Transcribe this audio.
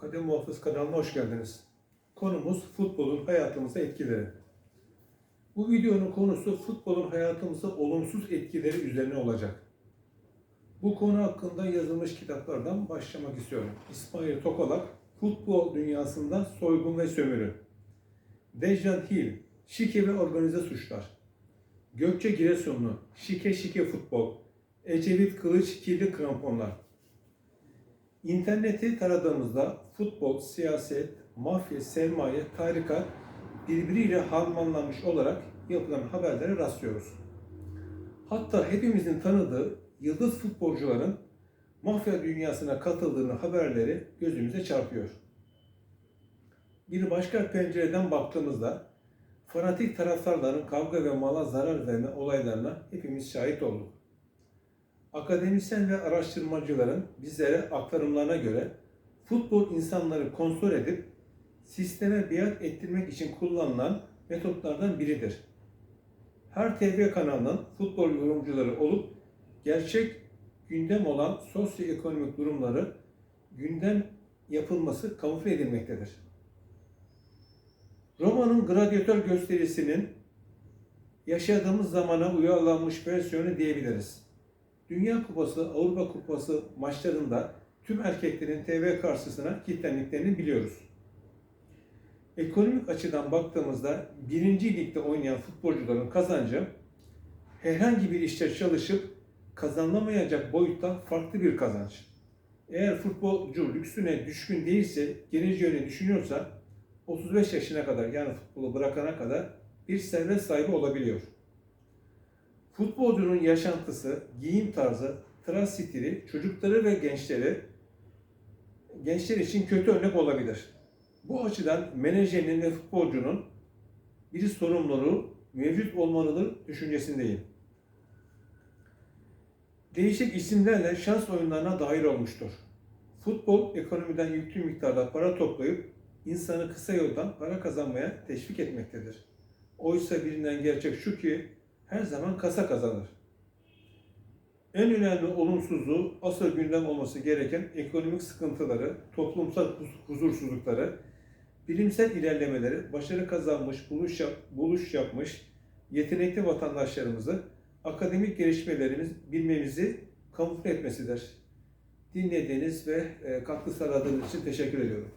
Kadem Muhafız kanalına hoş geldiniz. Konumuz futbolun hayatımıza etkileri. Bu videonun konusu futbolun hayatımıza olumsuz etkileri üzerine olacak. Bu konu hakkında yazılmış kitaplardan başlamak istiyorum. İsmail Tokalak, Futbol Dünyasında Soygun ve Sömürü. Dejan Hill, Şike ve Organize Suçlar. Gökçe Giresunlu, Şike Şike Futbol. Ecevit Kılıç Kirli Kramponlar. İnterneti taradığımızda futbol, siyaset, mafya, sermaye, tarikat birbiriyle harmanlanmış olarak yapılan haberlere rastlıyoruz. Hatta hepimizin tanıdığı yıldız futbolcuların mafya dünyasına katıldığını haberleri gözümüze çarpıyor. Bir başka pencereden baktığımızda fanatik taraftarların kavga ve mala zarar verme olaylarına hepimiz şahit olduk. Akademisyen ve araştırmacıların bizlere aktarımlarına göre futbol insanları kontrol edip sisteme biat ettirmek için kullanılan metotlardan biridir. Her TV kanalının futbol yorumcuları olup gerçek gündem olan sosyoekonomik durumları gündem yapılması kamufle edilmektedir. Roma'nın gladyatör gösterisinin yaşadığımız zamana uyarlanmış versiyonu diyebiliriz. Dünya Kupası, Avrupa Kupası maçlarında tüm erkeklerin TV karşısına kilitlendiklerini biliyoruz. Ekonomik açıdan baktığımızda birinci ligde oynayan futbolcuların kazancı herhangi bir işte çalışıp kazanılamayacak boyutta farklı bir kazanç. Eğer futbolcu lüksüne düşkün değilse, geleceğini düşünüyorsa 35 yaşına kadar yani futbolu bırakana kadar bir servet sahibi olabiliyor. Futbolcunun yaşantısı, giyim tarzı, tıraş stili çocukları ve gençleri gençler için kötü örnek olabilir. Bu açıdan menajerinin ve futbolcunun bir sorumluluğu mevcut olmalıdır düşüncesindeyim. Değişik isimlerle şans oyunlarına dahil olmuştur. Futbol ekonomiden yüklü miktarda para toplayıp insanı kısa yoldan para kazanmaya teşvik etmektedir. Oysa bilinen gerçek şu ki her zaman kasa kazanır. En önemli olumsuzluğu asıl gündem olması gereken ekonomik sıkıntıları, toplumsal huz- huzursuzlukları, bilimsel ilerlemeleri, başarı kazanmış, buluş, yap, buluş yapmış yetenekli vatandaşlarımızı akademik gelişmelerimiz bilmemizi kamufle etmesidir. Dinlediğiniz ve e, katkı sağladığınız için teşekkür ediyorum.